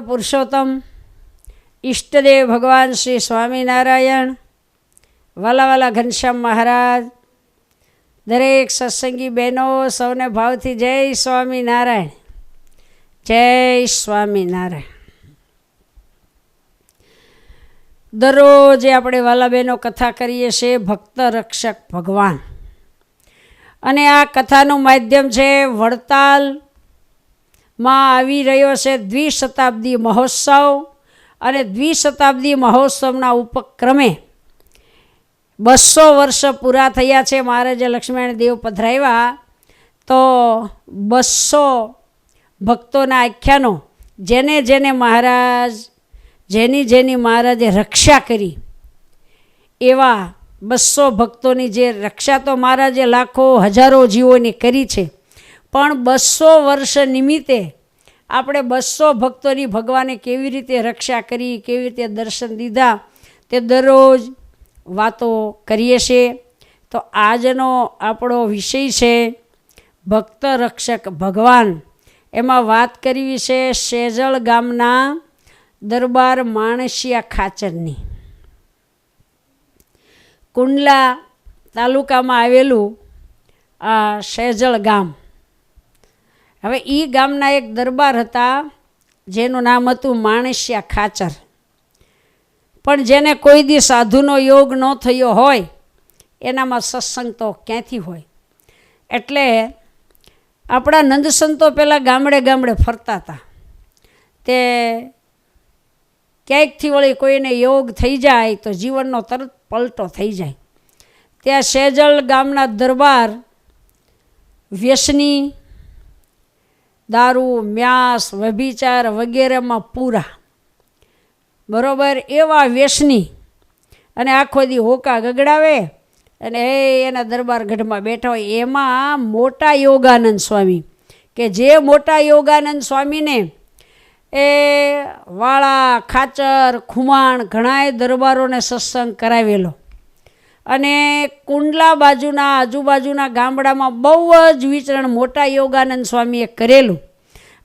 પુરુષોત્તમ, ઈષ્ટદેવ ભગવાન શ્રી સ્વામિનારાયણ વાલા વાલા ઘનશ્યામ મહારાજ, દરેક સત્સંગી બહેનો સૌને ભાવથી જય સ્વામિનારાયણ. જય સ્વામિનારાયણ. દરરોજ આપણે વાલા બહેનો કથા કરીએ છીએ, ભક્ત રક્ષક ભગવાન. અને આ કથાનું માધ્યમ છે વડતાલ માં આવી રહ્યો છે દ્વિશતાબ્દી મહોત્સવ અને દ્વિશતાબ્દી મહોત્સવના ઉપક્રમે બસો વર્ષ પૂરા થયા છે. મહારાજે લક્ષ્મણ દેવ પધરાવ્યા. તો બસો ભક્તોના આખ્યાનો જેને જેને મહારાજ, જેની જેની મહારાજે રક્ષા કરી, એવા બસો ભક્તોની જે રક્ષા તો મહારાજે લાખો હજારો જીવોની કરી છે. પણ બસો વર્ષ નિમિત્તે આપણે બસો ભક્તોની ભગવાને કેવી રીતે રક્ષા કરી, કેવી રીતે દર્શન દીધા, તે દરરોજ વાતો કરીએ છીએ. તો આજનો આપણો વિષય છે ભક્ત રક્ષક ભગવાન. એમાં વાત કરવી છે શેજળ ગામના દરબાર માણસિયા ખાચરની. કુંડલા તાલુકામાં આવેલું આ શેજળ ગામ. હવે એ ગામના એક દરબાર હતા, જેનું નામ હતું માણસ્યા ખાચર. પણ જેને કોઈ દી સાધુનો યોગ ન થયો હોય, એનામાં સત્સંગ તો ક્યાંથી હોય? એટલે આપણા નંદસંતો પહેલાં ગામડે ગામડે ફરતા હતા. તે ક્યાંકથી વળી કોઈને યોગ થઈ જાય તો જીવનનો તરત પલટો થઈ જાય. ત્યાં સેજલ ગામના દરબાર વ્યસની દારૂ, મ્યાસ, વ્યભિચાર વગેરેમાં પૂરા. બરાબર? એવા વ્યસની. અને આખો દી હોકા ગગડાવે અને એ એના દરબાર ગઢમાં બેઠા હોય. એમાં મોટા યોગાનંદ સ્વામી. કે જે મોટા યોગાનંદ સ્વામીને એ વાળા, ખાચર, ખુમાણ ઘણાય દરબારોને સત્સંગ કરાવેલો. અને કુંડલા બાજુના, આજુબાજુના ગામડામાં બહુ જ વિચરણ મોટા યોગાનંદ સ્વામીએ કરેલું.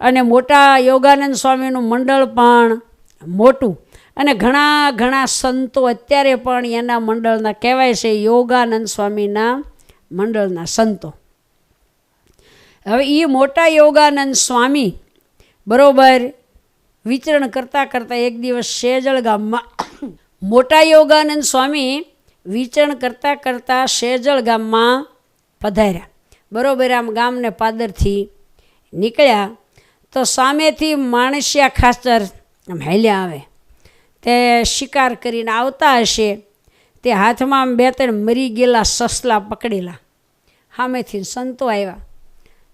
અને મોટા યોગાનંદ સ્વામીનું મંડળ પણ મોટું. અને ઘણા ઘણા સંતો અત્યારે પણ એના મંડળના, કહેવાય છે યોગાનંદ સ્વામીના મંડળના સંતો. હવે એ મોટા યોગાનંદ સ્વામી બરોબર વિચરણ કરતાં કરતાં એક દિવસ શેજળ ગામમાં મોટા યોગાનંદ સ્વામી વિચરણ કરતાં કરતાં શેજળ ગામમાં પધાર્યા. બરોબર આમ ગામને પાદરથી નીકળ્યા તો સામેથી માણસિયા ખાચર આમ હાલ્યા આવે. તે શિકાર કરીને આવતા હશે. તે હાથમાં આમ બે ત્રણ મરી ગયેલા સસલા પકડેલા. સામેથી સંતો આવ્યા.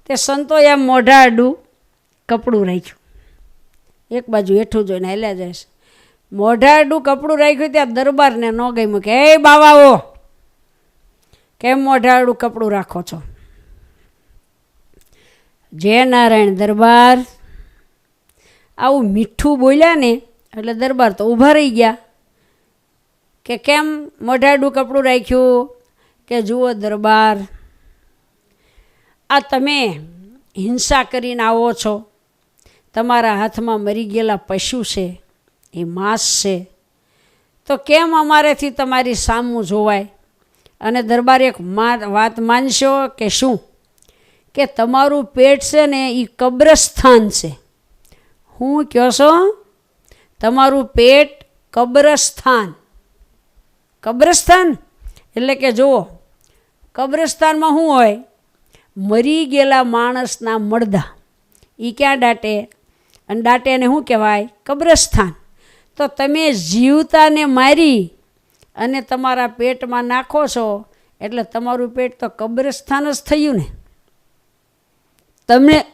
તે સંતોએ આમ મોઢા આડું કપડું રાખ્યું. એક બાજુ હેઠું જોઈને હાલ્યા જાય છે. મોઢા આડું કપડું રાખ્યું ત્યાં દરબારને ન ગમ્યું કે એ બાવાઓ, કેમ મોઢાડું કપડું રાખો છો? જય નારાયણ દરબાર. આવું મીઠું બોલ્યા ને, એટલે દરબાર તો ઊભા રહી ગયા. કે કેમ મોઢાડું કપડું રાખ્યું? કે જુઓ દરબાર, આ તમે હિંસા કરીને આવો છો. તમારા હાથમાં મરી ગયેલા પશુ છે. એ માંસ છે. તો કેમ અમારેથી તમારી સામું જોવાય? અને દરબાર એક વાત માનશો કે શું? કે તમારું પેટ છે ને એ કબ્રસ્થાન છે. હું કહો છો? તમારું પેટ કબ્રસ્થાન. કબ્રસ્થાન? એટલે કે જુઓ કબ્રસ્તાનમાં શું હોય? મરી ગયેલા માણસના મળદા. એ ક્યાં દાટે? અને દાટેને શું કહેવાય? કબ્રસ્થાન. તો તમે જીવતાને મારી અને તમારા પેટમાં નાખો છો, એટલે તમારું પેટ તો કબ્રસ્થાન જ થયું ને. તમને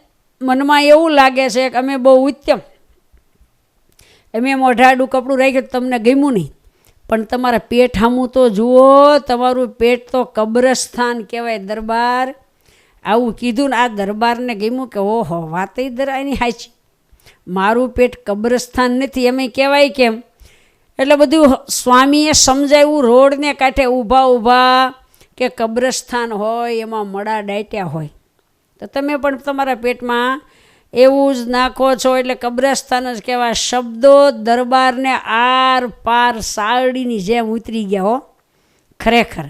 મનમાં એવું લાગે છે કે અમે બહુ ઉત્તમ. અમે મોઢાડું કપડું રાખ્યું તમને ગમ્યું નહીં. પણ તમારા પેટ હામું તો જુઓ, તમારું પેટ તો કબ્રસ્થાન કહેવાય દરબાર. આવું કીધું ને આ દરબારને ગમ્યું કે ઓહો વાત દરાની હાચી. મારું પેટ કબ્રસ્થાન નથી, એમ કહેવાય કેમ? એટલે બધું સ્વામીએ સમજાવ્યું, રોડને કાંઠે ઊભા ઊભા કે કબ્રસ્થાન હોય, એમાં મડા ડાટ્યા હોય. તો તમે પણ તમારા પેટમાં એવું જ નાખો છો, એટલે કબ્રસ્તાન જ કહેવાય. શબ્દો દરબારને આર પાર સારડીની જેમ ઉતરી ગયા હો, ખરેખર.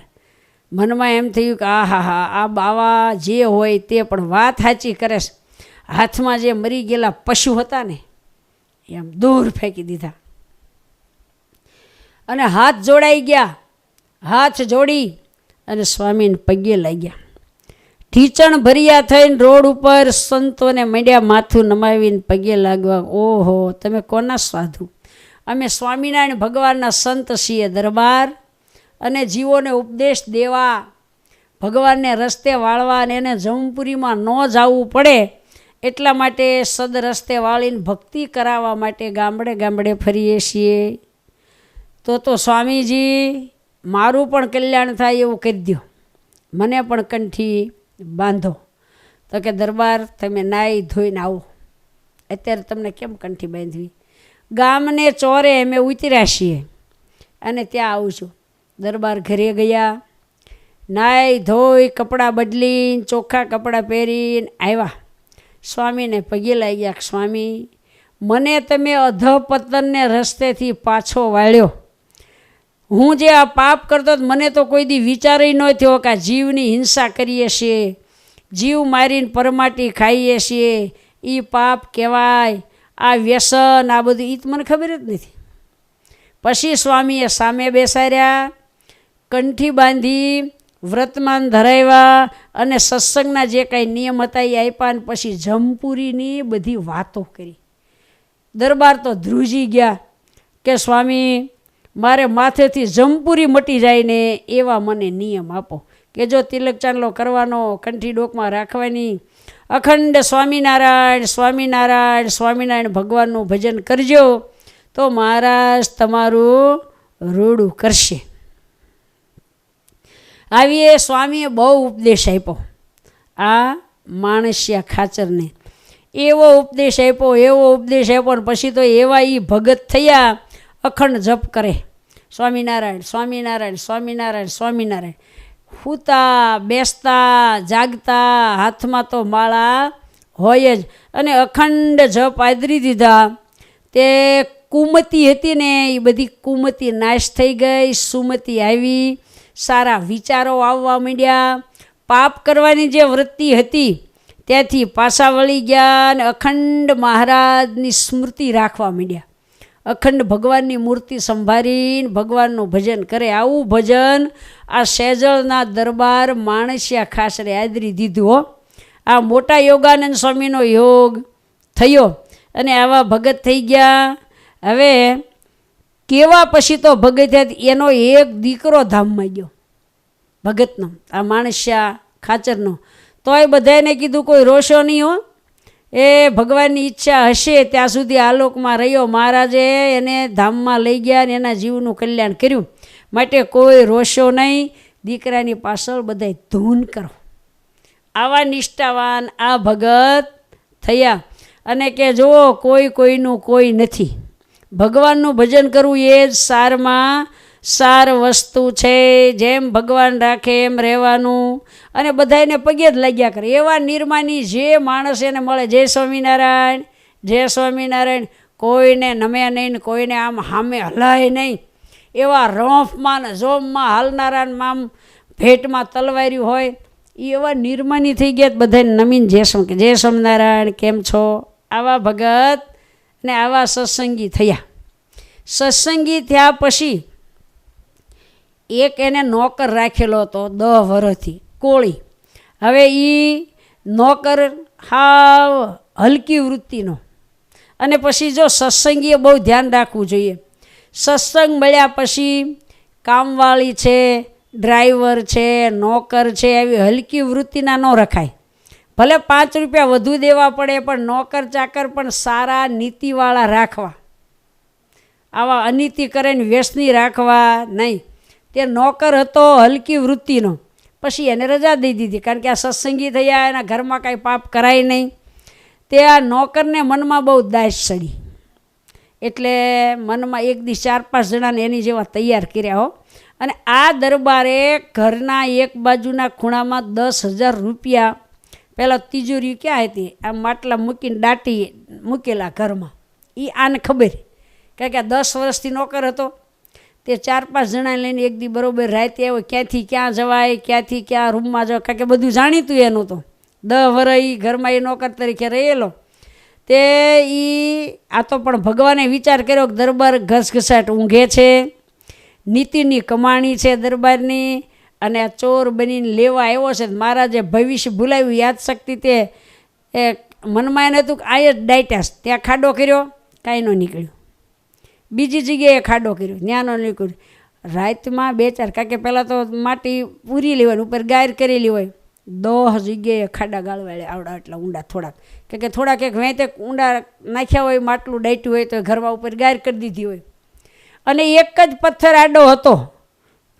મનમાં એમ થયું કે આ હા હા આ બાવા જે હોય તે પણ વાત સાચી કરે છે. હાથમાં જે મરી ગયેલા પશુ હતા ને એમ દૂર ફેંકી દીધા. અને હાથ જોડાઈ ગયા, હાથ જોડી અને સ્વામીને પગે લાગ્યા. ઢીચણ ભર્યા થઈને રોડ ઉપર સંતોને મંડ્યા માથું નમાવીને પગે લાગવા, ઓહો, તમે કોના સાધુ? અમે સ્વામિનારાયણ ભગવાનના સંત છીએ દરબાર અને જીવોને ઉપદેશ દેવા, ભગવાનને રસ્તે વાળવા અને એને જમપુરીમાં ન જવું પડે એટલા માટે સદ રસ્તે વાળીને ભક્તિ કરાવવા માટે ગામડે ગામડે ફરીએ છીએ. તો તો સ્વામીજી, મારું પણ કલ્યાણ થાય એવું કરી દો મને પણ કંઠી બાંધો. તો કે દરબાર તમે નાહી ધોઈને આવો. અત્યારે તમને કેમ કંઠી બાંધવી? ગામને ચોરે અમે ઉતર્યા છીએ અને ત્યાં આવું છું. દરબાર ઘરે ગયા. નાહી ધોઈ કપડાં બદલીને ચોખ્ખા કપડાં પહેરીને આવ્યા. સ્વામીને પગે લાગ્યા સ્વામી, મને તમે અધપતનને રસ્તેથી પાછો વાળ્યો. હું જે આ પાપ કરતો મને તો કોઈ દી વિચાર ન થયો કે આ જીવની હિંસા કરીએ છીએ, જીવ મારીને પરમાટી ખાઈએ છીએ. એ પાપ કહેવાય, આ વ્યસન, આ બધું એ તો મને ખબર જ નથી. પછી સ્વામીએ સામે બેસાડ્યા, કંઠી બાંધી વ્રતમાન ધરાવ્યા અને સત્સંગના જે કાંઈ નિયમ હતા એ આપ્યા ને પછી જમપુરીની બધી વાતો કરી. દરબાર તો ધ્રુજી ગયા કે, સ્વામી, મારે માથેથી જમપુરી મટી જાય ને એવા મને નિયમ આપો. કે જો તિલક ચાંદલો કરવાનો, કંઠી ડોકમાં રાખવાની, અખંડ સ્વામિનારાયણ સ્વામિનારાયણ સ્વામિનારાયણ ભગવાનનું ભજન કરજો, તો મહારાજ તમારું રૂડું કરશે. આવીએ, સ્વામીએ બહુ ઉપદેશ આપ્યો. આ માણસિયા ખાચરને. એવો ઉપદેશ આપ્યો, એવો ઉપદેશ આપ્યો ને પછી તો એવા એ ભગત થયા, અખંડ જપ કરે. સ્વામિનારાયણ સ્વામિનારાયણ સ્વામિનારાયણ સ્વામિનારાયણ. સૂતા બેસતા, જાગતા, હાથમાં તો માળા હોય જ. અને અખંડ જપ આદરી દીધા. તે કુમતી હતી ને એ બધી કુમતી નાશ થઈ ગઈ, સુમતી આવી. સારા વિચારો આવવા માંડ્યા. પાપ કરવાની જે વૃત્તિ હતી, ત્યાંથી પાછા વળી ગયા અને અખંડ મહારાજની સ્મૃતિ રાખવા માંડ્યા. અખંડ ભગવાનની મૂર્તિ સંભાળીને ભગવાનનું ભજન કરે. આવું ભજન આ સેજળના દરબાર માણસિયા ખાસરે આદરી દીધું હો. આ મોટા યોગાનંદ સ્વામીનો યોગ થયો અને આવા ભગત થઈ ગયા. હવે કેવા પછી તો ભગત એનો એક દીકરો ધામમાં ગયો. ભગતનો, આ માણસ્યા ખાચરનો. તોય બધાને કીધું કોઈ રોશો નહીં હો. એ ભગવાનની ઈચ્છા હશે ત્યાં સુધી આલોકમાં રહ્યો. મહારાજે એને ધામમાં લઈ ગયા અને એના જીવનું કલ્યાણ કર્યું. માટે કોઈ રોશો નહીં. દીકરાની પાછળ બધાય ધૂન કરો. આવા નિષ્ઠાવાન આ ભગત થયા. અને કે જુઓ, કોઈ કોઈનું કોઈ નથી. ભગવાનનું ભજન કરવું એ જ સારમાં સાર વસ્તુ છે. જેમ ભગવાન રાખે એમ રહેવાનું. અને બધાને પગે જ લાગ્યા કરે. એવા નિર્માની જે માણસ એને મળે. જય સ્વામિનારાયણ જય સ્વામિનારાયણ. કોઈને નમે નહીં કોઈને આમ સામે હલાય નહીં. એવા રોફમાં ને જોમમાં હાલનારામાં આમ ભેટમાં તલવાર્યું હોય. એ એવા નિર્માની થઈ ગયા બધાને નમીન જય સ્વામી જય સ્વામિનારાયણ, કેમ છો? આવા ભગત ને આવા સત્સંગી થયા. સત્સંગી થયા પછી એક એને નોકર રાખેલો હતો દહ વર્ષથી કોળી. હવે એ નોકર હાવ હલકી વૃત્તિનો. અને પછી જો સત્સંગીએ બહુ ધ્યાન રાખવું જોઈએ. સત્સંગ મળ્યા પછી કામવાળી છે, ડ્રાઈવર છે, નોકર છે, એવી હલકી વૃત્તિના ન રખાય. ભલે પાંચ રૂપિયા વધુ દેવા પડે, પણ નોકર ચાકર પણ સારા નીતિવાળા રાખવા. આવા અનીતિ કરીને વ્યસની રાખવા નહીં. તે નોકર હતો હલકી વૃત્તિનો. પછી એને રજા દઈ દીધી, કારણ કે આ સત્સંગી થયા, એના ઘરમાં કાંઈ પાપ કરાય નહીં. તે આ નોકરને મનમાં બહુ દાસ ચડી. એટલે મનમાં એક દી ચાર પાંચ જણાને એની જેવા તૈયાર કર્યા હો. અને આ દરબારે ઘરના એક બાજુના ખૂણામાં દસ હજાર રૂપિયા પહેલાં તિજોરી ક્યાં હતી? આમ માટલા મૂકીને દાટી મૂકેલા ઘરમાં. એ આને ખબર કારણ કે આ દસ વર્ષથી નોકર હતો. તે ચાર પાંચ જણા લઈને એક દી બરોબર રાતે આવ્યો. ક્યાંથી ક્યાં જવાય, ક્યાંથી ક્યાં રૂમમાં જવાય? કારણ કે બધું જાણીતું એનું તો દહ વર્ષ એ ઘરમાં એ નોકર તરીકે રહેલો. તે એ આ તો પણ ભગવાને વિચાર કર્યો કે દરબાર ઘસઘસાટ ઊંઘે છે. નીતિની કમાણી છે દરબારની. અને આ ચોર બનીને લેવા આવ્યો છે મારા જે ભવિષ્ય ભૂલાવ્યું યાદશક્તિ તે, એ મનમાં એને હતું કે આ જ ડાયટાસ ત્યાં ખાડો કર્યો, કાંઈ ન નીકળ્યું. બીજી જગ્યાએ ખાડો કર્યો ન્યાનો નીકળ્યું. રાતમાં બે ચાર કારણ કે પહેલાં તો માટી પૂરી લેવાની, ઉપર ગાયર કરેલી હોય. દસ જગ્યાએ ખાડા ગાળવાળે આવડા એટલા ઊંડા થોડાક. કે કે થોડાક એક વેંતે ઊંડા નાખ્યા હોય, માટલું ડાયટ્યું હોય, તો ઘરમાં ઉપર ગાયર કરી દીધી હોય. અને એક જ પથ્થર આડો હતો.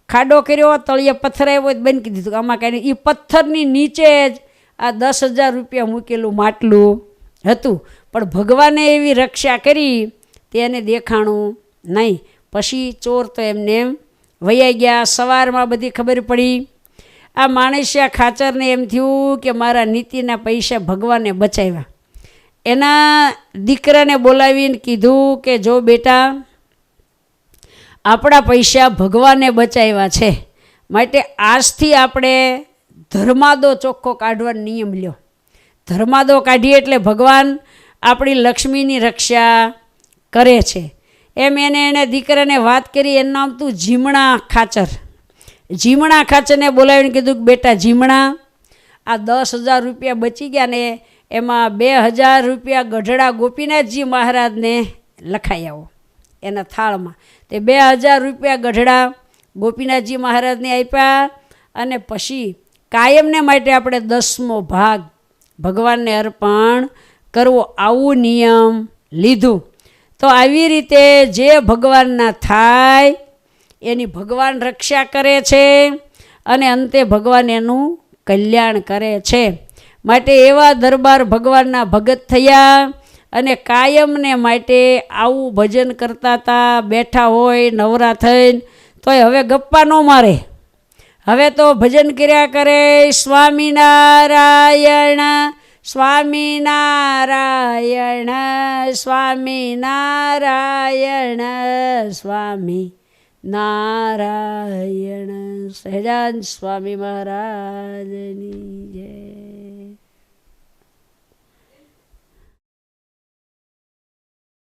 ખાડો કર્યો, તળિયે પથ્થર આવ્યો બંધ કીધું દીધું. આમાં કાંઈ એ પથ્થરની નીચે જ આ દસ હજાર રૂપિયા મૂકેલું માટલું હતું. પણ ભગવાને એવી રક્ષા કરી, તેને દેખાણું નહીં. પછી ચોર તો એમને એમ વૈયા ગયા. સવારમાં બધી ખબર પડી. આ માણસ્યા ખાચરને એમ થયું કે મારા નીતિના પૈસા ભગવાને બચાવ્યા. એના દીકરાને બોલાવીને કીધું કે, જો બેટા આપણા પૈસા ભગવાને બચાવ્યા છે. માટે આજથી આપણે ધર્માદો ચોખ્ખો કાઢવાનો નિયમ લ્યો. ધર્માદો કાઢીએ એટલે ભગવાન આપણી લક્ષ્મીની રક્ષા કરે છે. એમ એને એને દીકરાને વાત કરી, એનું નામ તું જીમણા ખાચર. જીમણા ખાચરને બોલાવીને કીધું કે, બેટા જીમણા, આ દસ હજાર રૂપિયા બચી ગયા ને, એમાં બે હજાર રૂપિયા ગઢડા ગોપીનાથજી મહારાજને લખાઈ આવો. એના થાળમાં. તે બે હજાર રૂપિયા ગઢડા ગોપીનાથજી મહારાજને આપ્યા અને પછી કાયમને માટે આપણે દસમો ભાગ ભગવાનને અર્પણ કરવો આવું નિયમ લીધું. તો આવી રીતે જે ભગવાનના થાય એની ભગવાન રક્ષા કરે છે અને અંતે ભગવાન એનું કલ્યાણ કરે છે. માટે એવા દરબાર ભગવાનના ભગત થયા અને કાયમને માટે આવું ભજન કરતા હતા બેઠા હોય, નવરા થઈને, તોય હવે ગપ્પા ન મારે. હવે તો ભજન કર્યા કરે સ્વામિનારાયણ સ્વામિનારાયણ સ્વામિનારાયણ સ્વામી નારાયણ સહેજાન સ્વામી મહારાજની જય.